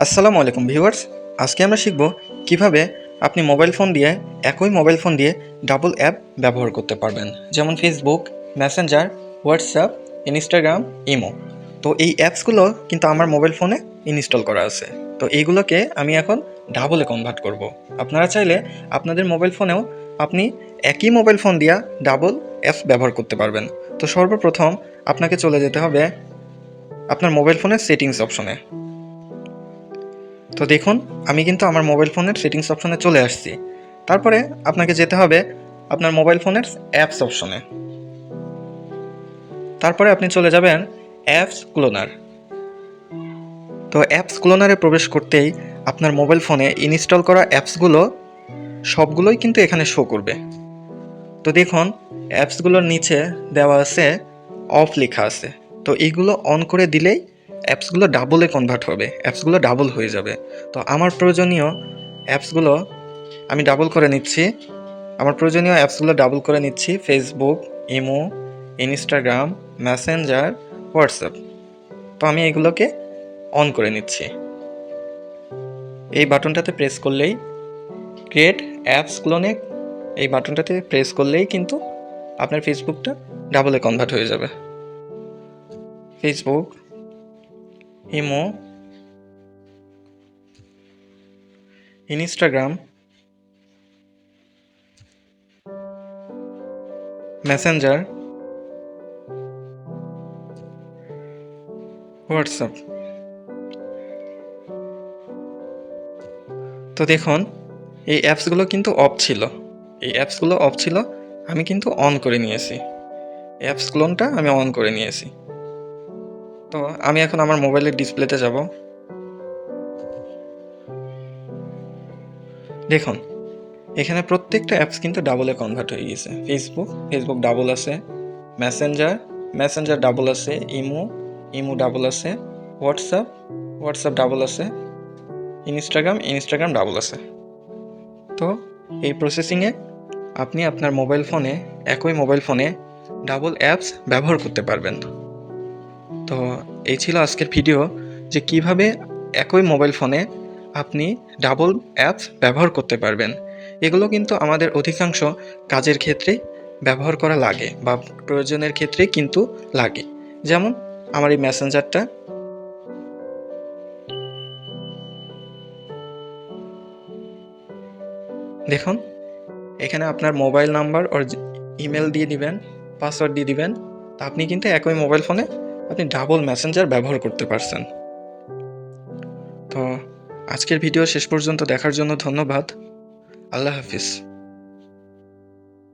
আসসালামু আলাইকুম ভিউয়ার্স। আজকে আমরা শিখব কীভাবে আপনি মোবাইল ফোন দিয়ে, একই মোবাইল ফোন দিয়ে ডাবল অ্যাপ ব্যবহার করতে পারবেন। যেমন Facebook Messenger WhatsApp Instagram imo তো এই অ্যাপসগুলো কিন্তু আমার মোবাইল ফোনে ইনস্টল করা আছে। তো এইগুলোকে আমি এখন ডাবলে কনভার্ট করব। আপনারা চাইলে আপনাদের মোবাইল ফোনেও আপনি একই মোবাইল ফোন দিয়া ডাবল অ্যাপস ব্যবহার করতে পারবেন। তো সর্বপ্রথম আপনাকে চলে যেতে হবে আপনার মোবাইল ফোনের সেটিংস অপশনে তো দেখুন, আমি কিন্তু আমার মোবাইল ফোনের সেটিংস অপশনে চলে আসছি। তারপরে আপনাকে যেতে হবে আপনার মোবাইল ফোনের অ্যাপস অপশনে তারপরে আপনি চলে যাবেন অ্যাপস ক্লোনার তো অ্যাপস ক্লোনারে প্রবেশ করতেই আপনার মোবাইল ফোনে ইনস্টল করা অ্যাপসগুলো সবগুলোই কিন্তু এখানে শো করবে। তো দেখুন অ্যাপসগুলোর নিচে দেওয়া আছে অফ লেখা আছে। তো এইগুলো অন করে দিলেই অ্যাপসগুলো ডাবলে কনভার্ট হবে, অ্যাপসগুলো ডাবল হয়ে যাবে। তো আমার প্রয়োজনীয় অ্যাপসগুলো আমি ডাবল করে নিচ্ছি। আমার প্রয়োজনীয় অ্যাপসগুলো ডাবল করে নিচ্ছি Facebook imo Instagram Messenger WhatsApp তো আমি এগুলোকে অন করে নিচ্ছি। এই বাটনটাতে প্রেস করলেই ক্রিয়েট অ্যাপস ক্লোনে এই বাটনটাতে প্রেস করলেই কিন্তু আপনার ফেসবুকটা ডাবলে কনভার্ট হয়ে যাবে। Facebook imo, Instagram, Messenger, WhatsApp. তো দেখুন, এই অ্যাপসগুলো কিন্তু অফ ছিল। এই অ্যাপসগুলো অফ ছিল, আমি কিন্তু অন করে নিয়েছি। অ্যাপস ক্লোনটা আমি অন করে নিয়েছি। তো আমি এখন আমার মোবাইলের ডিসপ্লেতে যাব। দেখুন, এখানে প্রত্যেকটা অ্যাপস কিন্তু ডাবলে কনভার্ট হয়ে গেছে। ফেসবুক ফেসবুক ডাবল আছে মেসেঞ্জার মেসেঞ্জার ডাবল আছে ইমো ইমো ডাবল আছে হোয়াটসঅ্যাপ হোয়াটসঅ্যাপ ডাবল আছে ইনস্টাগ্রাম ইনস্টাগ্রাম ডাবল আছে। তো এই প্রসেসিংয়ে আপনি আপনার মোবাইল ফোনে একই মোবাইল ফোনে ডাবল অ্যাপস ব্যবহার করতে পারবেন। তো এই ছিল আজকের ভিডিও যে কীভাবে একই মোবাইল ফোনে আপনি ডাবল অ্যাপস ব্যবহার করতে পারবেন। এগুলো কিন্তু আমাদের অধিকাংশ কাজের ক্ষেত্রে ব্যবহার করা লাগে বা প্রয়োজনের ক্ষেত্রে কিন্তু লাগে। যেমন আমার এই মেসেঞ্জারটা দেখুন, এখানে আপনার মোবাইল নাম্বার ওর ইমেল দিয়ে দিবেন পাসওয়ার্ড দিয়ে দিবেন। তা আপনি কিন্তু একই মোবাইল ফোনে আপনি ডাবল মেসেঞ্জার ব্যবহার করতে পারছেন। তো আজকের ভিডিও শেষ পর্যন্ত দেখার জন্য ধন্যবাদ। আল্লাহ হাফিজ।